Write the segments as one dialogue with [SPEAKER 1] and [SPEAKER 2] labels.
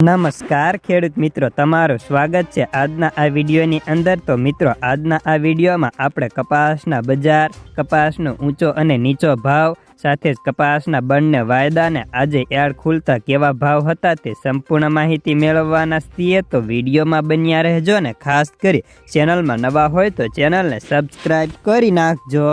[SPEAKER 1] નમસ્કાર, ખેડૂત મિત્રો. તમારું સ્વાગત છે આજના આ વિડીયોની અંદર. તો મિત્રો, આજના આ વિડીયોમાં આપણે કપાસના બજાર, કપાસનો ઊંચો અને નીચો ભાવ, સાથે જ કપાસના બંને વાયદાને આજે યાર્ડ ખુલતા કેવા ભાવ હતા તે સંપૂર્ણ માહિતી મેળવવાના છીએ. તો વિડીયોમાં બન્યા રહેજો ને ખાસ કરી. ચેનલમાં નવા હોય તો ચેનલને સબસ્ક્રાઈબ કરી નાખજો.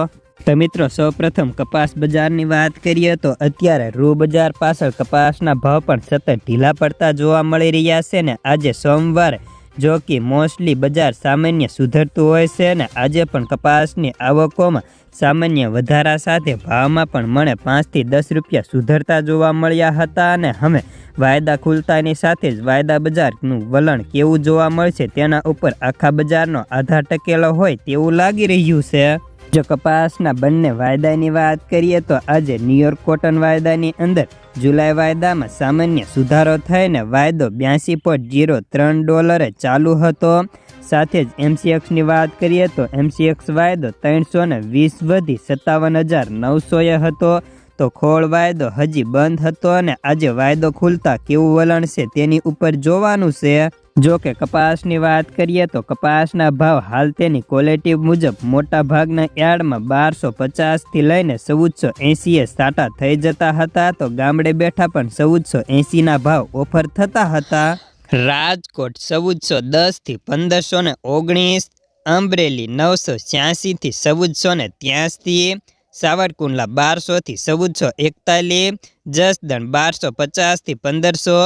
[SPEAKER 1] તો મિત્રો, સૌપ્રથમ કપાસ બજારની વાત કરીએ તો અત્યારે રૂ બજાર પાછળ કપાસના ભાવ પણ સતત ઢીલા પડતા જોવા મળી રહ્યા છે ને આજે સોમવારે, જો કે મોસ્ટલી બજાર સામાન્ય સુધરતું હોય છે ને આજે પણ કપાસની આવકોમાં સામાન્ય વધારા સાથે ભાવમાં પણ મને પાંચથી દસ રૂપિયા સુધરતા જોવા મળ્યા હતા અને હવે વાયદા ખુલતાની સાથે જ વાયદા બજારનું વલણ કેવું જોવા મળશે તેના ઉપર આખા બજારનો આધાર ટકેલો હોય તેવું લાગી રહ્યું છે. જો કપાસના બંને વાયદાની વાત કરીએ તો આજે ન્યુયોર્ક કોટન વાયદાની અંદર જુલાઈ વાયદામાં સામાન્ય સુધારો થઈને વાયદો બ્યાસી પોઈન્ટ જીરો ત્રણ ડોલરે ચાલુ હતો. સાથે જ એમસીએક્સની વાત કરીએ તો એમસીએક્સ વાયદો ત્રણસો ને વીસ વધી સત્તાવન હજાર નવસોએ હતો. તો ખોળ વાયદો હજી બંધ હતો અને આજે વાયદો ખુલતા કેવું વલણ છે તેની ઉપર જોવાનું છે. જો કે કપાસની વાત કરીએ તો કપાસના ભાવ હાલ તેની ક્વોલિટી મુજબ મોટા ભાગના યાર્ડમાં બારસો પચાસથી લઈને ચૌદસો એંસીએ સાટા થઈ જતા હતા, તો ગામડે બેઠા પણ ચૌદસો એંસીના ભાવ ઓફર થતા હતા. રાજકોટ ચૌદસો દસથી પંદરસો ને ઓગણીસ, અમરેલી નવસો છ્યાસીથી ચૌદસો ને ત્યાંસી સાવરકુંડલા બારસોથી ચૌદસો એકતાલીસ, જસદણ બારસો પચાસથી પંદરસો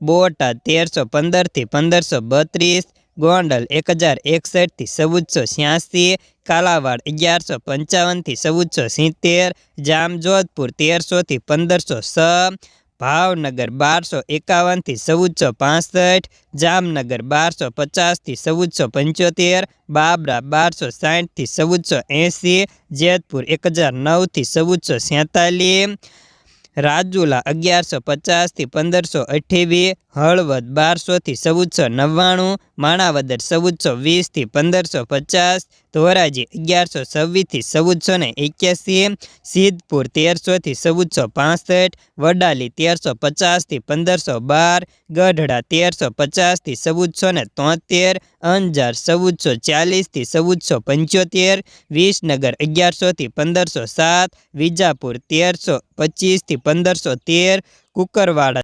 [SPEAKER 1] બોટાદ તેરસો પંદરથી પંદરસો બત્રીસ, ગોંડલ એક હજાર એકસઠથી ચૌદસો છ્યાસી, કાલાવાડ અગિયારસો પંચાવનથી ચૌદસો સિત્તેર, જામજોધપુર તેરસોથી પંદરસો છ, ભાવનગર બારસો એકાવનથી ચૌદસો પાસઠ, જામનગર બારસો પચાસથી ચૌદસો પંચોતેર, બાબરા બારસો સાઠથી ચૌદસો એંસી, જેતપુર એક હજાર નવથી ચૌદસો સેતાલીસ રાજુલા અગિયારસો પચાસથી પંદરસો અઠ્યાવીસ હળવદ બારસોથી ચૌદસો નવ્વાણું, માણાવદર ચૌદસો વીસથી પંદરસો પચાસ, ધોરાજી અગિયારસો છવ્વીસથી ચૌદસો ને એક્યાસી, સિદ્ધપુર તેરસોથી ચૌદસો પાસઠ, વડાલી તેરસો પચાસથી પંદરસો બાર, ગઢડા તેરસો પચાસથી ચૌદસો ને તોતેર, અંજાર ચૌદસો ચાલીસથી ચૌદસો પંચોતેર, વિસનગર અગિયારસોથી પંદરસો સાત, વિજાપુર તેરસો પચીસથી પંદરસો તેર, કુકરવાડા